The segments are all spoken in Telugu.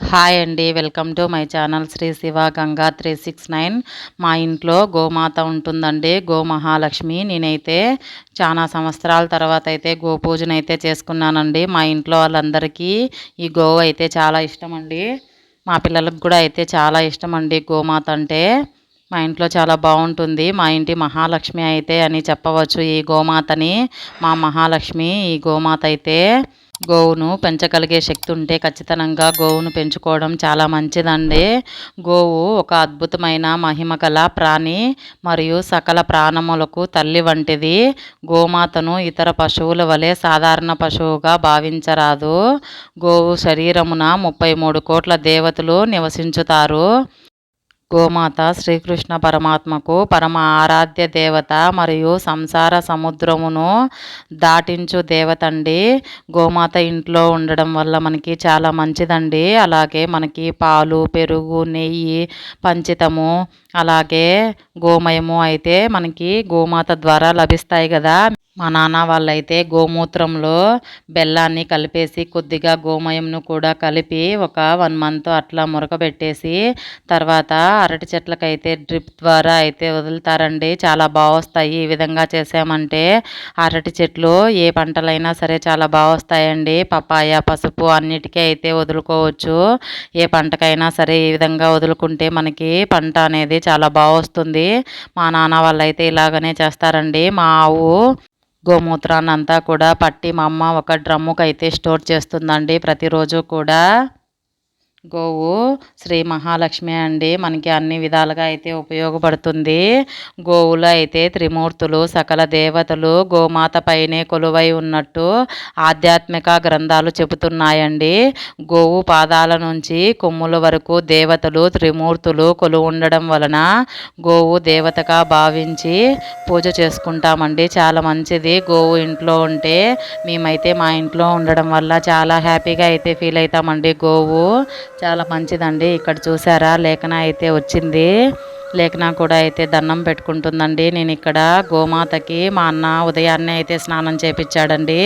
హాయ్ అండి welcome to my channel Sri Shiva Ganga three six nine. మా ఇంట్లో గోమాత ఉంటుందండి గో మహాలక్ష్మి నేనైతే చాలా సంవత్సరాల తర్వాత అయితే గో అయితే చేసుకున్నానండి. మా ఇంట్లో వాళ్ళందరికీ ఈ గోవు అయితే చాలా ఇష్టం అండి మా పిల్లలకు కూడా అయితే చాలా ఇష్టం అండి గోమాత అంటే. మా ఇంట్లో చాలా బాగుంటుంది. మా ఇంటి మహాలక్ష్మి అయితే అని చెప్పవచ్చు ఈ గోమాతని. మా మహాలక్ష్మి ఈ గోమాత అయితే గోవును పెంచగలిగే శక్తి ఉంటే ఖచ్చితంగా గోవును పెంచుకోవడం చాలా మంచిదండి. గోవు ఒక అద్భుతమైన మహిమ గల ప్రాణి మరియు సకల ప్రాణములకు తల్లి వంటిది. గోమాతను ఇతర పశువుల వలె సాధారణ పశువుగా భావించరాదు. గోవు శరీరమున ముప్పై మూడు కోట్ల దేవతలు నివసించుతారు. గోమాత శ్రీకృష్ణ పరమాత్మకు పరమ ఆరాధ్య దేవత మరియు సంసార సముద్రమును దాటించు దేవత అండి గోమాత ఇంట్లో ఉండడం వల్ల మనకి చాలా మంచిదండి. అలాగే మనకి పాలు పెరుగు నెయ్యి పంచితము అలాగే గోమయము అయితే మనకి గోమాత ద్వారా లభిస్తాయి కదా. మా నాన్న వాళ్ళైతే గోమూత్రంలో బెల్లాన్ని కలిపేసి కొద్దిగా గోమయంను కూడా కలిపి ఒక వన్ మంత్ అట్లా మురకబెట్టేసి తర్వాత అరటి చెట్లకైతే డ్రిప్ ద్వారా అయితే వదులుతారండి. చాలా బాగా వస్తాయి ఈ విధంగా చేసామంటే అరటి చెట్లు ఏ పంటలైనా సరే చాలా బాగా వస్తాయండి పపాయ పసుపు అన్నిటికీ అయితే వదులుకోవచ్చు. ఏ పంటకైనా సరే ఈ విధంగా వదులుకుంటే మనకి పంట అనేది చాలా బాగా వస్తుంది మా నాన్న వాళ్ళు అయితే ఇలాగనే చేస్తారండి. మా ఆవు గోమూత్రాన్ని అంతా కూడా పట్టి మా అమ్మ ఒక డ్రమ్ముకైతే అయితే స్టోర్ చేస్తుందండి ప్రతిరోజు కూడా. గోవు శ్రీ మహాలక్ష్మి అండి. మనకి అన్ని విధాలుగా అయితే ఉపయోగపడుతుంది. గోవులో అయితే త్రిమూర్తులు సకల దేవతలు గోమాత పైనే కొలువై ఉన్నట్టు ఆధ్యాత్మిక గ్రంథాలు చెబుతున్నాయండి. గోవు పాదాల నుంచి కొమ్ముల వరకు దేవతలు త్రిమూర్తులు కొలువు ఉండడం వలన గోవు దేవతగా భావించి పూజ చేసుకుంటామండి. చాలా మంచిది. గోవు ఇంట్లో ఉంటే మేమైతే మా ఇంట్లో ఉండడం వల్ల చాలా హ్యాపీగా అయితే ఫీల్ అవుతామండి గోవు. చాలా మంచిదండి. ఇక్కడ చూసారా? లేఖన అయితే వచ్చింది. లేఖన కూడా అయితే దండం పెట్టుకుంటుందండి. నేను ఇక్కడ గోమాతకి మా అన్న ఉదయాన్నే అయితే స్నానం చేపించాడండి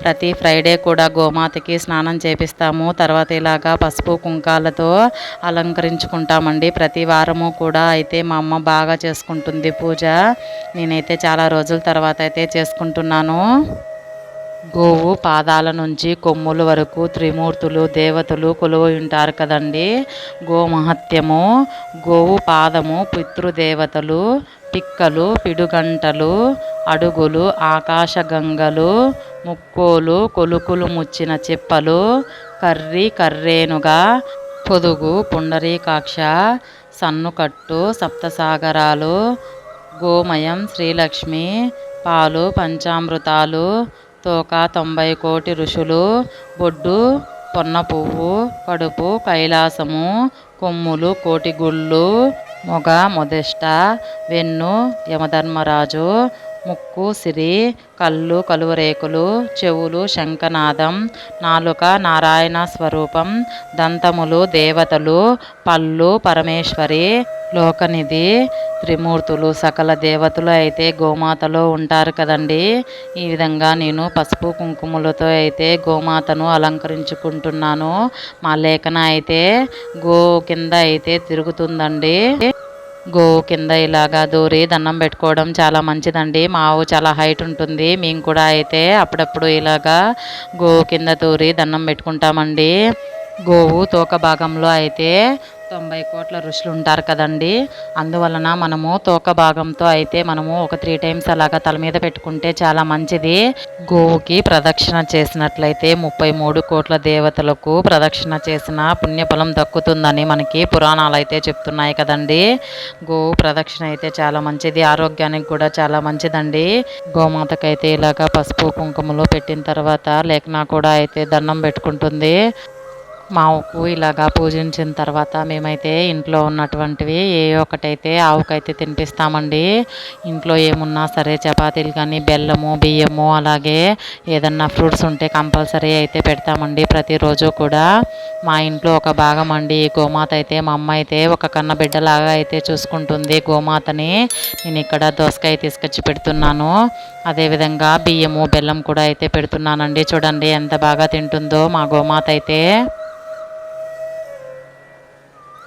ప్రతి ఫ్రైడే కూడా గోమాతకి స్నానం చేపిస్తాము. తర్వాత ఇలాగా పసుపు కుంకాలతో అలంకరించుకుంటామండి. ప్రతి వారము కూడా అయితే మా అమ్మ బాగా చేసుకుంటుంది పూజ. నేనైతే చాలా రోజుల తర్వాత అయితే చేసుకుంటున్నాను. గోవు పాదాల నుంచి కొమ్ముల వరకు త్రిమూర్తులు దేవతలు కొలువు ఉంటారు కదండి. గోమహత్యము గోవు పాదము పితృదేవతలు పిక్కలు పిడుగంటలు అడుగులు ఆకాశగంగలు ముక్కోలు కొలుకులు ముచ్చిన చెప్పలు కర్రీ కర్రేనుగా పొదుగు పుండరీకాక్ష సన్నుకట్టు సప్తసాగరాలు గోమయం శ్రీలక్ష్మి పాలు పంచామృతాలు తోక తొంభై కోటి ఋషులు బొడ్డు పొన్న పువ్వు కడుపు కైలాసము కొమ్ములు కోటి గుళ్ళు మొగ మొదెష్ట వెన్ను యమధర్మరాజు ముక్కు సిరి కళ్ళు కలువరేకులు చెవులు శంఖనాదం నాలుక నారాయణ స్వరూపం దంతములు దేవతలు పళ్ళు పరమేశ్వరి లోకనిధి త్రిమూర్తులు సకల దేవతలు అయితే గోమాతలో ఉంటారు కదండి. ఈ విధంగా నేను పసుపు కుంకుమలతో అయితే గోమాతను అలంకరించుకుంటున్నాను. మా లేఖన అయితే గో కింద అయితే తిరుగుతుందండి. గోవు కింద ఇలాగా దూరి దండం పెట్టుకోవడం చాలా మంచిదండి. మా ఆవు చాలా హైట్ ఉంటుంది. మేము కూడా అయితే అప్పుడప్పుడు ఇలాగా గోవు కింద దూరి దండం పెట్టుకుంటామండి. గోవు తోక భాగంలో అయితే తొంభై కోట్ల ఋషులు ఉంటారు కదండి. అందువలన మనము తోక భాగంతో అయితే మనము ఒక త్రీ టైమ్స్ అలాగా తల మీద పెట్టుకుంటే చాలా మంచిది. గోవుకి ప్రదక్షిణ చేసినట్లయితే ముప్పై మూడు కోట్ల దేవతలకు ప్రదక్షిణ చేసిన పుణ్యఫలం దక్కుతుందని మనకి పురాణాలు అయితే చెప్తున్నాయి కదండి. గోవు ప్రదక్షిణ అయితే చాలా మంచిది. ఆరోగ్యానికి కూడా చాలా మంచిదండి. గోమాతకైతే ఇలాగా పసుపు కుంకుమలు పెట్టిన తర్వాత లేఖనా కూడా అయితే దండం పెట్టుకుంటుంది. మావుకు ఇలాగా పూజించిన తర్వాత మేమైతే ఇంట్లో ఉన్నటువంటివి ఏ ఒకటైతే ఆవుకైతే తినిపిస్తామండి. ఇంట్లో ఏమున్నా సరే చపాతీలు కానీ బెల్లము బియ్యము అలాగే ఏదన్నా ఫ్రూట్స్ ఉంటే కంపల్సరీ అయితే పెడతామండి ప్రతిరోజు కూడా. మా ఇంట్లో ఒక భాగం అండి. గోమాత అయితే మా అమ్మ అయితే ఒక కన్న బిడ్డలాగా అయితే చూసుకుంటుంది గోమాతని. నేను ఇక్కడ దోసకాయ తీసుకొచ్చి పెడుతున్నాను. అదేవిధంగా బియ్యము బెల్లం కూడా అయితే పెడుతున్నానండి. చూడండి ఎంత బాగా తింటుందో మా గోమాత అయితే.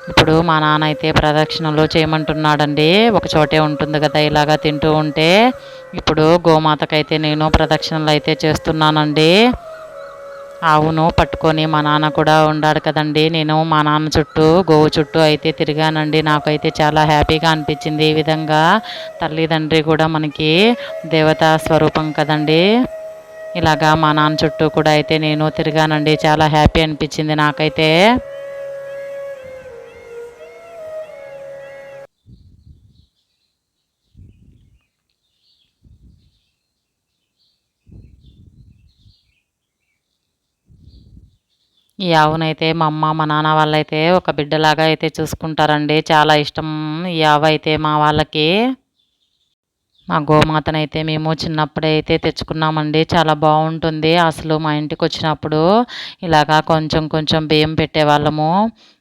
ఇప్పుడు మా నాన్న అయితే ప్రదక్షిణలు చేయమంటున్నాడండి. ఒక చోటే ఉంటుంది కదా ఇలాగా తింటూ ఉంటే. ఇప్పుడు గోమాతకైతే నేను ప్రదక్షిణలు అయితే చేస్తున్నానండి. ఆవును పట్టుకొని మా నాన్న కూడా ఉండాడు కదండి. నేను మా నాన్న చుట్టూ గోవు చుట్టూ అయితే తిరిగానండి. నాకైతే చాలా హ్యాపీగా అనిపించింది ఈ విధంగా. తల్లిదండ్రి కూడా మనకి దేవతా స్వరూపం కదండి. ఇలాగా మా నాన్న చుట్టూ కూడా అయితే నేను తిరిగానండి. చాలా హ్యాపీ అనిపించింది నాకైతే. ఈ ఆవునైతే మా అమ్మ మా నాన్న వాళ్ళైతే ఒక బిడ్డలాగా అయితే చూసుకుంటారండి. చాలా ఇష్టం ఈ ఆవు అయితే మా వాళ్ళకి. మా గోమాతనైతే మేము చిన్నప్పుడే అయితే తెచ్చుకున్నామండి. చాలా బాగుంటుంది. అసలు మా ఇంటికి వచ్చినప్పుడు ఇలాగా కొంచెం కొంచెం బియ్యం పెట్టేవాళ్ళము.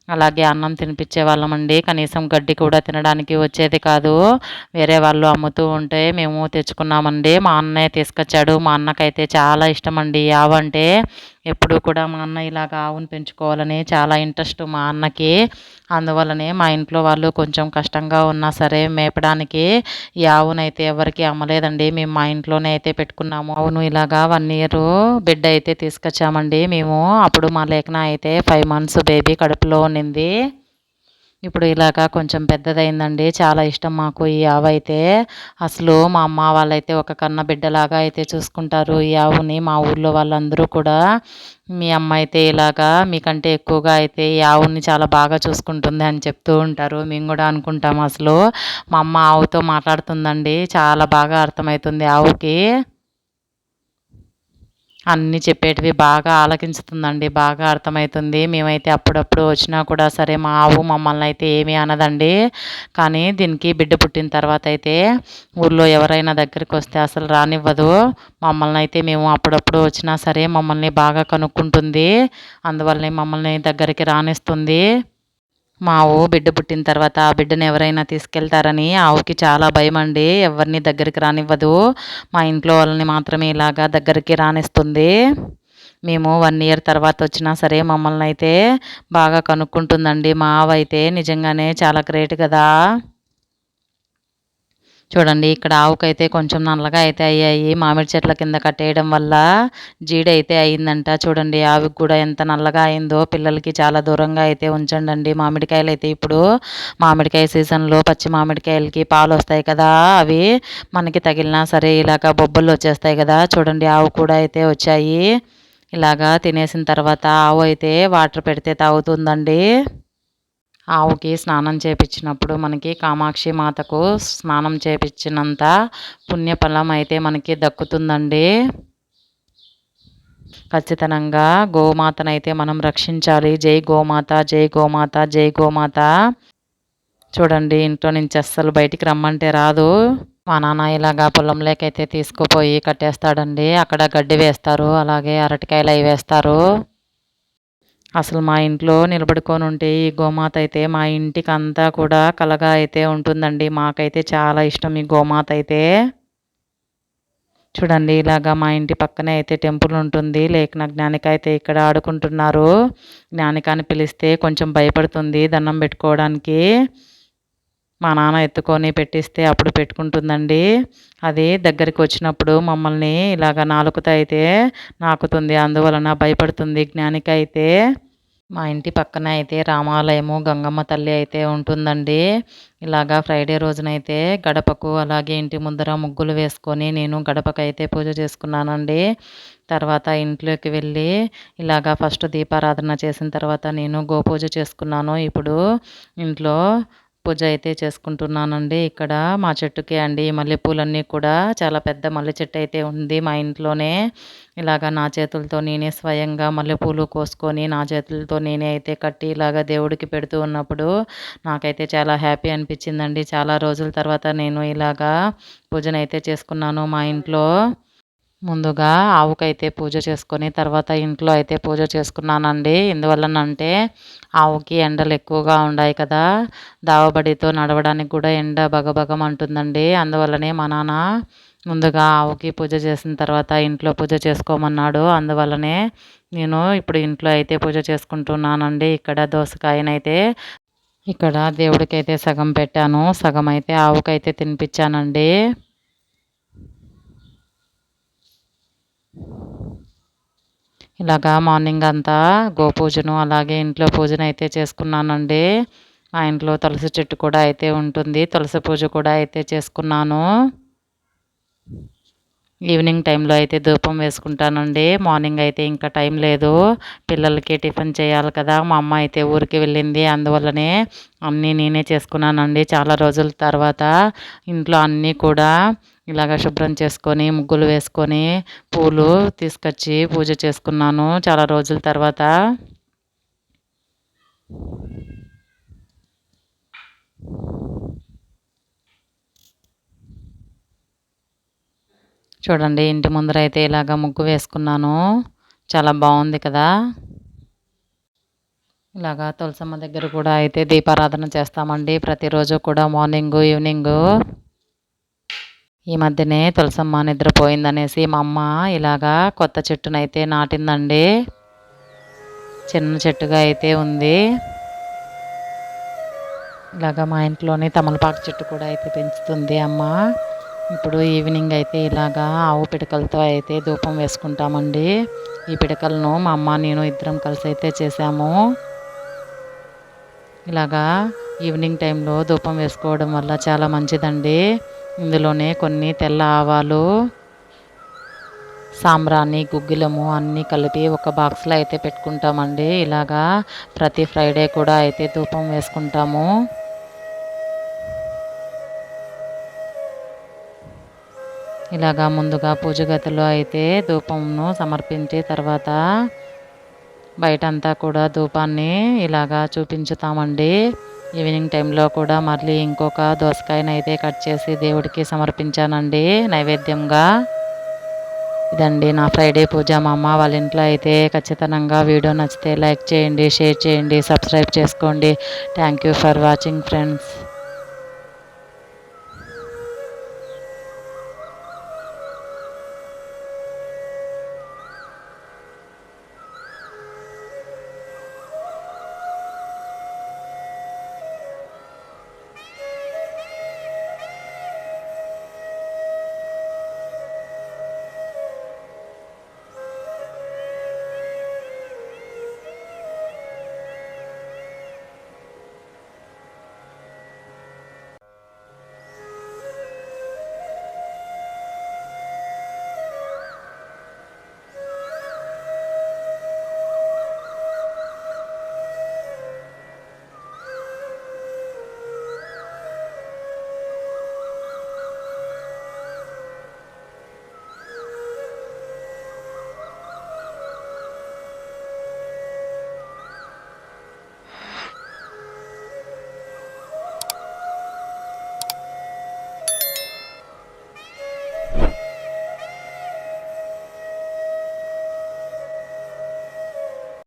అలాగే అన్నం తినిపించే వాళ్ళమండి కనీసం గడ్డి కూడా తినడానికి వచ్చేది కాదు. వేరే వాళ్ళు అమ్ముతూ ఉంటే మేము తెచ్చుకున్నామండి. మా అన్నయ్య తీసుకొచ్చాడు. మా అన్నకైతే చాలా ఇష్టం అండి. ఆవంటే ఎప్పుడు కూడా మా అన్న ఇలాగ ఆవును పెంచుకోవాలని చాలా ఇంట్రెస్ట్ మా అన్నకి. అందువల్లనే మా ఇంట్లో వాళ్ళు కొంచెం కష్టంగా ఉన్నా సరే మేపడానికి ఈ ఆవునైతే ఎవరికి అమ్మలేదండి. మేము మా ఇంట్లోనే అయితే పెట్టుకున్నాము. అవును ఇలాగా వన్ ఇయర్ బిడ్డ అయితే తీసుకొచ్చామండి. మేము అప్పుడు మా లేఖన అయితే ఫైవ్ మంత్స్ బేబీ కడుపులో ఉండింది ఇప్పుడు ఇలాగా కొంచెం పెద్దదైందండి. చాలా ఇష్టం మాకు ఈ ఆవు అయితే. అసలు మా అమ్మ వాళ్ళైతే ఒక కన్న బిడ్డలాగా అయితే చూసుకుంటారు ఈ ఆవుని. మా ఊర్లో వాళ్ళందరూ కూడా మీ అమ్మ అయితే ఇలాగా మీకంటే ఎక్కువగా అయితే ఈ ఆవుని చాలా బాగా చూసుకుంటుంది అని చెప్తూ ఉంటారు. మేము కూడా అనుకుంటాం అసలు. మా అమ్మ ఆవుతో మాట్లాడుతుందండి. చాలా బాగా అర్థమవుతుంది ఆవుకి. అన్నీ చెప్పేటివి బాగా ఆలకించుతుందండి బాగా అర్థమవుతుంది మేమైతే అప్పుడప్పుడు వచ్చినా కూడా సరే మా ఆవు మమ్మల్ని అయితే ఏమీ అనదండి. కానీ దీనికి బిడ్డ పుట్టిన తర్వాత అయితే ఊళ్ళో ఎవరైనా దగ్గరికి వస్తే అసలు రానివ్వదు. మమ్మల్ని అయితే మేము అప్పుడప్పుడు వచ్చినా సరే మమ్మల్ని బాగా కనుక్కుంటుంది. అందువల్లనే మమ్మల్ని దగ్గరికి రానిస్తుంది. మా ఆవు బిడ్డ పుట్టిన తర్వాత ఆ బిడ్డను ఎవరైనా తీసుకెళ్తారని ఆవుకి చాలా భయం అండి. ఎవరిని దగ్గరికి రానివ్వదు. మా ఇంట్లో వాళ్ళని మాత్రమే ఇలాగా దగ్గరికి రానిస్తుంది. మేము వన్ ఇయర్ తర్వాత వచ్చినా సరే మమ్మల్ని అయితే బాగా కనుక్కుంటుందండి. మా ఆవు అయితే నిజంగానే చాలా గ్రేట్ కదా. చూడండి ఇక్కడ ఆవుకైతే కొంచెం నల్లగా అయితే అయ్యాయి. మామిడి చెట్ల కింద కట్టేయడం వల్ల జీడి అయితే అయిందంట చూడండి ఆవికి కూడా ఎంత నల్లగా అయిందో పిల్లలకి చాలా దూరంగా అయితే ఉంచండి మామిడికాయలు అయితే ఇప్పుడు మామిడికాయ సీజన్లో పచ్చి మామిడికాయలకి పాలు వస్తాయి కదా. అవి మనకి తగిలినా సరే ఇలాగ బొబ్బలు వచ్చేస్తాయి కదా. చూడండి ఆవు కూడా అయితే వచ్చాయి. ఇలాగా తినేసిన తర్వాత ఆవు అయితే వాటర్ పెడితే తాగుతుందండి. ఆవుకి స్నానం చేపించినప్పుడు మనకి కామాక్షి మాతకు స్నానం చేపించినంత పుణ్యఫలం అయితే మనకి దక్కుతుందండి. ఖచ్చితంగా గోమాతనైతే మనం రక్షించాలి. జై గోమాత జై గోమాత జై గోమాత. చూడండి ఇంట్లో నుంచి అస్సలు బయటికి రమ్మంటే రాదు. మా నాన్న ఇలాగా పొలంలోకైతే తీసుకుపోయి కట్టేస్తాడండి. అక్కడ గడ్డి వేస్తారు అలాగే అరటికాయలు అవి వేస్తారు. అసలు మా ఇంట్లో నిలబడుకొని ఉంటే ఈ గోమాత అయితే మా ఇంటికి అంతా కూడా కలగా అయితే ఉంటుందండి. మాకైతే చాలా ఇష్టం ఈ గోమాత అయితే. చూడండి ఇలాగా మా ఇంటి పక్కనే అయితే టెంపుల్ ఉంటుంది. లేఖన జ్ఞానిక అయితే ఇక్కడ ఆడుకుంటున్నారు. జ్ఞానికాని పిలిస్తే కొంచెం భయపడుతుంది దండం పెట్టుకోవడానికి. మా నాన్న ఎత్తుకొని పెట్టిస్తే అప్పుడు పెట్టుకుంటుందండి. అది దగ్గరికి వచ్చినప్పుడు మమ్మల్ని ఇలాగ నాలుకతో అయితే నాకుతుంది. అందువలన భయపడుతుంది జ్ఞానిక అయితే. మా ఇంటి పక్కన అయితే రామాలయము గంగమ్మ తల్లి అయితే ఉంటుందండి. ఇలాగా ఫ్రైడే రోజునైతే గడపకు అలాగే ఇంటి ముందర ముగ్గులు వేసుకొని నేను గడపకైతే పూజ చేసుకున్నానండి. తర్వాత ఇంట్లోకి వెళ్ళి ఇలాగా ఫస్ట్ దీపారాధన చేసిన తర్వాత నేను గోపూజ చేసుకున్నాను. ఇప్పుడు ఇంట్లో పూజ అయితే చేసుకుంటున్నానండి. ఇక్కడ మా చెట్టుకే అండి మల్లెపూలన్నీ కూడా చాలా పెద్ద మల్లె చెట్టు అయితే ఉంది మా ఇంట్లోనే. ఇలాగా నా చేతులతో నేనే స్వయంగా మల్లెపూలు కోసుకొని నా చేతులతో నేనే అయితే కట్టి ఇలాగా దేవుడికి పెడుతూ ఉన్నప్పుడు నాకైతే చాలా హ్యాపీ అనిపించిందండి. చాలా రోజుల తర్వాత నేను ఇలాగా పూజనైతే చేసుకున్నాను మా ఇంట్లో. ముందుగా ఆవుకైతే పూజ చేసుకొని తర్వాత ఇంట్లో అయితే పూజ చేసుకున్నానండి. ఎందువల్లనంటే ఆవుకి ఎండలు ఎక్కువగా ఉన్నాయి కదా. దావబడితో నడవడానికి కూడా ఎండ బగబగమంటుందండి అందువల్లనే మా నాన్న ముందుగా ఆవుకి పూజ చేసిన తర్వాత ఇంట్లో పూజ చేసుకోమన్నాడు. అందువల్లనే నేను ఇప్పుడు ఇంట్లో అయితే పూజ చేసుకుంటున్నానండి. ఇక్కడ దోసకాయనైతే ఇక్కడ దేవుడికైతే సగం పెట్టాను. సగం అయితే ఆవుకైతే తినిపించానండి. ఇలాగా మార్నింగ్ అంతా గోపూజను అలాగే ఇంట్లో పూజను అయితే చేసుకున్నానండి. మా ఇంట్లో తులసి చెట్టు కూడా అయితే ఉంటుంది. తులసి పూజ కూడా అయితే చేసుకున్నాను. ఈవినింగ్ టైంలో అయితే ధూపం వేసుకుంటానండి. మార్నింగ్ అయితే ఇంకా టైం లేదు. పిల్లలకి టిఫిన్ చేయాలి కదా. మా అమ్మ అయితే ఊరికి వెళ్ళింది. అందువల్లనే అన్నీ నేనే చేసుకున్నానండి. చాలా రోజుల తర్వాత ఇంట్లో అన్నీ కూడా ఇలాగ శుభ్రం చేసుకొని ముగ్గులు వేసుకొని పూలు తీసుకొచ్చి పూజ చేసుకున్నాను. చాలా రోజుల తర్వాత. చూడండి ఇంటి ముందర అయితే ఇలాగ ముగ్గు వేసుకున్నాను. చాలా బాగుంది కదా? ఇలాగా తులసమ్మ దగ్గర కూడా అయితే దీపారాధన చేస్తామండి. ప్రతిరోజు కూడా మార్నింగ్ ఈవినింగు. ఈ మధ్యనే తులసమ్మ నిద్రపోయిందనేసి మా అమ్మ ఇలాగా కొత్త చెట్టునైతే నాటిందండి. చిన్న చెట్టుగా అయితే ఉంది. ఇలాగా మా ఇంట్లోనే తమలపాకు చెట్టు కూడా అయితే పెంచుతుంది అమ్మ. ఇప్పుడు ఈవినింగ్ అయితే ఇలాగా ఆవు పిడకలతో అయితే ధూపం వేసుకుంటామండి. ఈ పిడకలను మా అమ్మ నేను ఇద్దరం కలిసి అయితే చేసాము. ఇలాగా ఈవినింగ్ టైంలో ధూపం వేసుకోవడం వల్ల చాలా మంచిదండి. ఇందులోనే కొన్ని తెల్ల ఆవాలు సాంబ్రాణి గుగ్గిలము అన్నీ కలిపి ఒక బాక్స్లో అయితే పెట్టుకుంటామండి. ఇలాగా ప్రతి ఫ్రైడే కూడా అయితే ధూపం వేసుకుంటాము. ఇలాగా ముందుగా పూజ గదిలో అయితే ధూపంను సమర్పించి తర్వాత బయటంతా కూడా ధూపాన్ని ఇలాగా చూపించుతామండి. ఈవినింగ్ టైంలో కూడా మళ్ళీ ఇంకొక దోసకాయనైతే అయితే కట్ చేసి దేవుడికి సమర్పించానండి నైవేద్యంగా. ఇదండి నా ఫ్రైడే పూజ. మా అమ్మ వాళ్ళ ఇంట్లో అయితే ఖచ్చితంగా వీడియో నచ్చితే లైక్ చేయండి షేర్ చేయండి సబ్స్క్రైబ్ చేసుకోండి. Thank you for watching friends